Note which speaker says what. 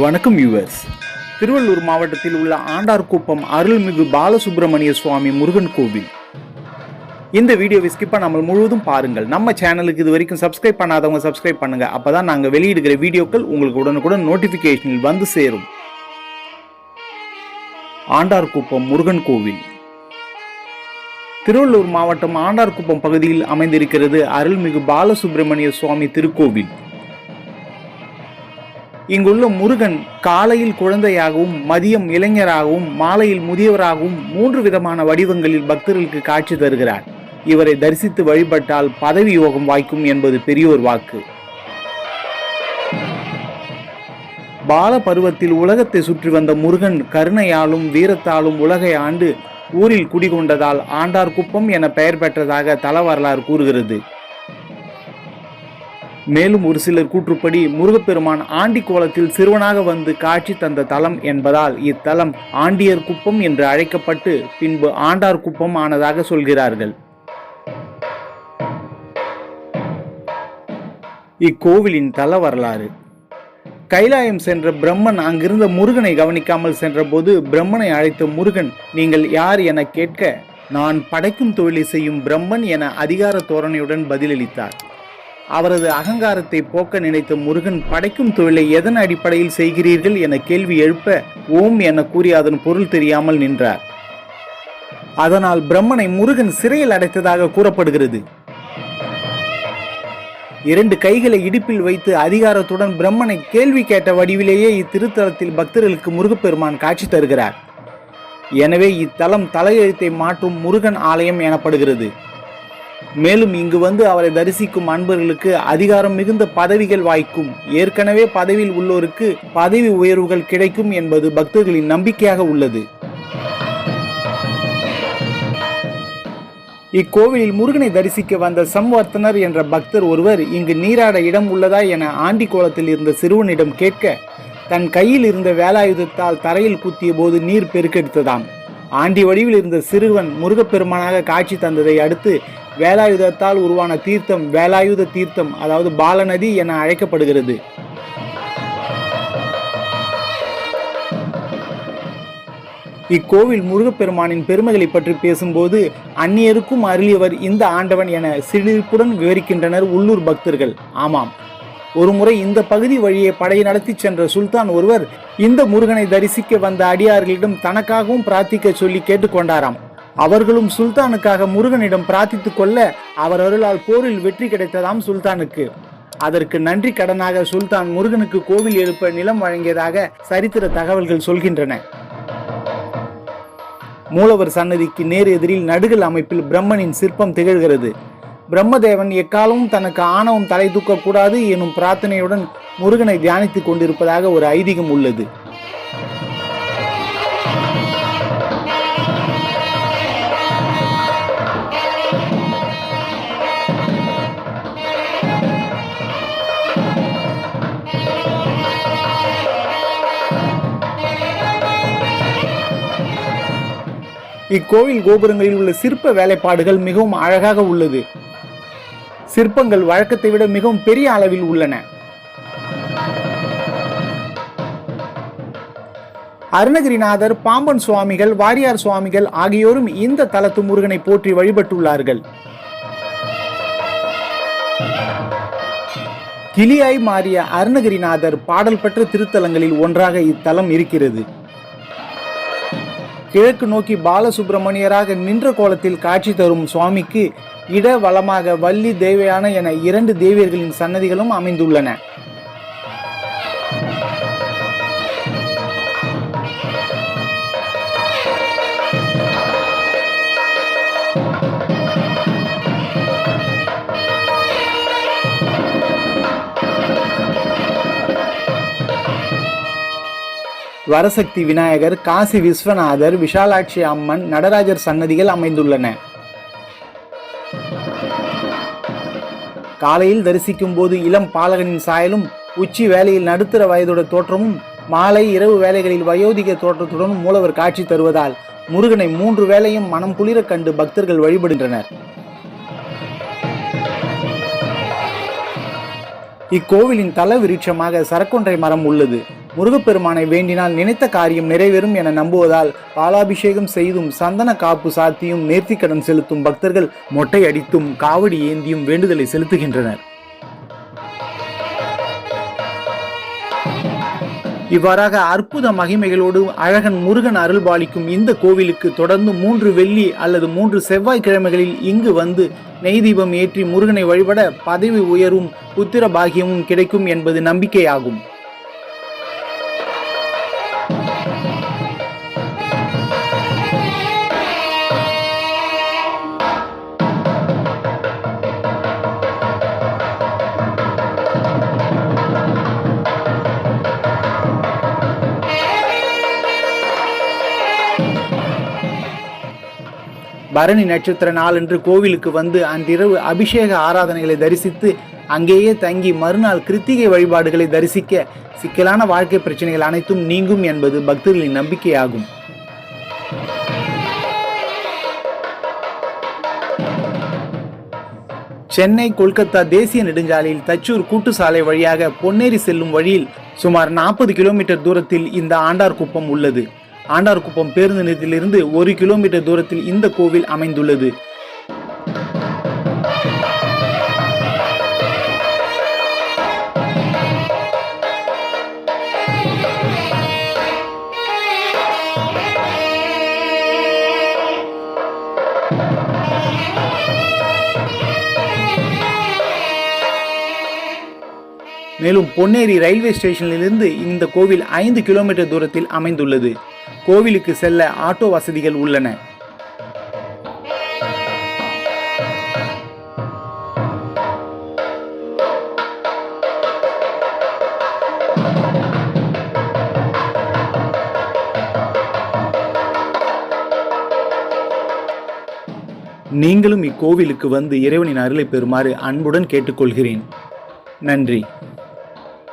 Speaker 1: வணக்கம் யூவர்ஸ் திருவள்ளூர் மாவட்டத்தில் உள்ள ஆண்டார்குப்பம் அருள்மிகு பாலசுப்பிரமணிய சுவாமி முருகன் கோவில். இந்த வீடியோவை ஸ்கிப் பண்ணாமல் முழுவதும் பாருங்கள். நம்ம சேனலுக்கு இது வரைக்கும் சப்ஸ்கிரைப் பண்ணாதவங்க சப்ஸ்கிரைப் பண்ணுங்க. அப்பதான் நாங்கள் வெளியிடுகிற வீடியோக்கள் உங்களுக்கு உடனுக்குடன் நோட்டிபிகேஷனில் வந்து சேரும். ஆண்டார்குப்பம் முருகன் கோவில். திருவள்ளூர் மாவட்டம் ஆண்டார்குப்பம் பகுதியில் அமைந்திருக்கிறது அருள்மிகு பாலசுப்பிரமணிய சுவாமி திருக்கோவில். இங்குள்ள முருகன் காலையில் குழந்தையாகவும் மதியம் இளைஞராகவும் மாலையில் முதியவராகவும் மூன்று விதமான வடிவங்களில் பக்தர்களுக்கு காட்சி தருகிறார். இவரை தரிசித்து வழிபட்டால் பதவி யோகம் வாய்க்கும் என்பது பெரியோர் வாக்கு. பால பருவத்தில் உலகத்தை சுற்றி வந்த முருகன் கருணையாலும் வீரத்தாலும் உலகை ஆண்டு ஊரில் குடிகொண்டதால் ஆண்டார்குப்பம் என பெயர் பெற்றதாக தல வரலாறு கூறுகிறது. மேலும் ஒரு சிலர் கூற்றுப்படி முருகப்பெருமான் ஆண்டி கோலத்தில் சிறுவனாக வந்து காட்சி தந்த தலம் என்பதால் இத்தலம் ஆண்டியர் குப்பம் என்று அழைக்கப்பட்டு பின்பு ஆண்டார் குப்பம் ஆனதாக சொல்கிறார்கள். இக்கோவிலின் தல வரலாறு. கைலாயம் சென்ற பிரம்மன் அங்கிருந்த முருகனை கவனிக்காமல் சென்றபோது பிரம்மனை அழைத்த முருகன் நீங்கள் யார் என கேட்க நான் படைக்கும் தொழிலை செய்யும் பிரம்மன் என அதிகார தோரணையுடன் பதிலளித்தார். அவரது அகங்காரத்தை போக்க நினைத்த முருகன் படைக்கும் தொழிலை எதன் அடிப்படையில் செய்கிறீர்கள் என கேள்வி எழுப்ப ஓம் என கூறி அதன் பொருள் தெரியாமல் நின்றார். அதனால் பிரம்மனை முருகன் சிறையில் அடைத்ததாக கூறப்படுகிறது. இரண்டு கைகளை இடுப்பில் வைத்து அதிகாரத்துடன் பிரம்மனை கேள்வி கேட்ட வடிவிலேயே இத்திருத்தலத்தில் பக்தர்களுக்கு முருகப்பெருமான் காட்சி தருகிறார். எனவே இத்தலம் தலையெழுத்தை மாற்றும் முருகன் ஆலயம் எனப்படுகிறது. மேலும் இங்கு வந்து அவரை தரிசிக்கும் அன்பர்களுக்கு அதிகாரம் மிகுந்த பதவிகள் வாய்க்கும். ஏற்கனவே பதவியில் உள்ளோருக்கு பதவி உயர்வுகள் கிடைக்கும் என்பது பக்தர்களின் நம்பிக்கையாக உள்ளது. இக்கோவிலில் முருகனை தரிசிக்க வந்த சம்வர்த்தனர் என்ற பக்தர் ஒருவர் இங்கு நீராட இடம் உள்ளதா? என ஆண்டி கோலத்தில் இருந்த சிறுவனிடம் கேட்க தன் கையில் இருந்த வேலாயுதத்தால் தரையில் குத்திய போது நீர் பெருக்கெடுத்ததாம். ஆண்டி வடிவில் இருந்த சிறுவன் முருகப்பெருமானாக காட்சி தந்ததை அடுத்து வேலாயுதத்தால் உருவான தீர்த்தம் வேலாயுத தீர்த்தம் அதாவது பாலநதி என அழைக்கப்படுகிறது. இக்கோவில் முருகப்பெருமானின் பெருமைகளை பற்றி பேசும்போது அந்நியருக்கும் அருளியவர் இந்த ஆண்டவன் என சிலிர்ப்புடன் விவரிக்கின்றனர் உள்ளூர் பக்தர்கள். ஆமாம். ஒருமுறை இந்த பகுதி வழியே படையை நடத்தி சென்ற சுல்தான் ஒருவர் இந்த முருகனை தரிசிக்க வந்த அடியார்களிடம் தனக்காகவும் பிரார்த்திக்க சொல்லி கேட்டுக்கொண்டாராம். அவர்களும் சுல்தானுக்காக முருகனிடம் பிரார்த்தித்துக் கொள்ள அவர் அருளால் போரில் வெற்றி கிடைத்ததாம் சுல்தானுக்கு. அதற்கு நன்றி கடனாக சுல்தான் முருகனுக்கு கோவில் எழுப்ப நிலம் வழங்கியதாக சரித்திர தகவல்கள் சொல்கின்றன. மூலவர் சன்னதிக்கு நேர் எதிரில் நடுகள் அமைப்பில் பிரம்மனின் சிற்பம் திகழ்கிறது. பிரம்மதேவன் எக்காலமும் தனக்கு ஆணவம் தலை தூக்கக்கூடாது எனும் பிரார்த்தனையுடன் முருகனை தியானித்துக் கொண்டிருப்பதாக ஒரு ஐதீகம் உள்ளது. இக்கோவில் கோபுரங்களில் உள்ள சிற்ப வேலைப்பாடுகள் மிகவும் அழகாக உள்ளது. சிற்பங்கள் வழக்கத்தை விட மிகவும் பெரிய அளவில் உள்ளன. அருணகிரிநாதர் பாம்பன் சுவாமிகள் வாரியார் சுவாமிகள் ஆகியோரும் இந்த தலத்து முருகனை போற்றி வழிபட்டுள்ளார்கள். கிளியாய் மாறிய அருணகிரிநாதர் பாடல் பெற்ற திருத்தலங்களில் ஒன்றாக இத்தலம் இருக்கிறது. கிழக்கு நோக்கி பாலசுப்பிரமணியராக நின்ற கோலத்தில் காட்சி தரும் சுவாமிக்கு இட வளமாக வள்ளி தேவையான என இரண்டு தேவியர்களின் சன்னதிகளும் அமைந்துள்ளன. வரசக்தி விநாயகர் காசி விஸ்வநாதர் விஷாலாட்சி அம்மன் நடராஜர் சன்னதிகள் அமைந்துள்ளன. காலையில் தரிசிக்கும் போது இளம் பாலகனின் சாயலும் உச்சி வேலையில் நடுத்தர வயதோட தோற்றமும் மாலை இரவு வேலைகளில் வயோதிக தோற்றத்துடன் மூலவர் காட்சி தருவதால் முருகனை மூன்று வேளையும் மனம் குளிர கண்டு பக்தர்கள் வழிபடுகின்றனர். இக்கோவிலின் தல விருட்சமாக சரக்கொன்றை மரம் உள்ளது. முருகப்பெருமானை வேண்டினால் நினைத்த காரியம் நிறைவேறும் என நம்புவதால் பாலாபிஷேகம் செய்தும் சந்தன காப்பு சாத்தியும் நேர்த்திக்கடன் செலுத்தும் பக்தர்கள் மொட்டை அடித்தும் காவடி ஏந்தியும் வேண்டுதலை செலுத்துகின்றனர். இவ்வாறாக அற்புத மகிமைகளோடு அழகன் முருகன் அருள்பாலிக்கும் இந்த கோவிலுக்கு தொடர்ந்து மூன்று வெள்ளி அல்லது மூன்று செவ்வாய்க்கிழமைகளில் இங்கு வந்து நெய் தீபம் ஏற்றி முருகனை வழிபட பதவி உயர்வும் புத்திர பாகியமும் கிடைக்கும் என்பது நம்பிக்கையாகும். பரணி நட்சத்திர நாளன்று கோவிலுக்கு வந்து அன்றிரவு அபிஷேக ஆராதனைகளை தரிசித்து அங்கேயே தங்கி மறுநாள் கிருத்திகை வழிபாடுகளை தரிசிக்க சிக்கலான வாழ்க்கை பிரச்சனைகள் அனைத்தும் நீங்கும் என்பது பக்தர்களின் நம்பிக்கையாகும். சென்னை கொல்கத்தா தேசிய நெடுஞ்சாலையில் தச்சூர் கூட்டு சாலை வழியாக பொன்னேரி செல்லும் வழியில் சுமார் நாற்பது கிலோமீட்டர் தூரத்தில் இந்த ஆண்டார் குப்பம் உள்ளது. ஆண்டார்குப்பம் பேருந்து நிலையத்திலிருந்து ஒரு கிலோமீட்டர் தூரத்தில் இந்த கோவில் அமைந்துள்ளது. மேலும் பொன்னேரி ரயில்வே ஸ்டேஷனிலிருந்து இந்த கோவில் ஐந்து கிலோமீட்டர் தூரத்தில் அமைந்துள்ளது. கோவிலுக்கு செல்ல ஆட்டோ வசதிகள் உள்ளன. நீங்களும் இக்கோவிலுக்கு வந்து இறைவனின் அருளை பெறுமாறு அன்புடன் கேட்டுக்கொள்கிறேன். நன்றி.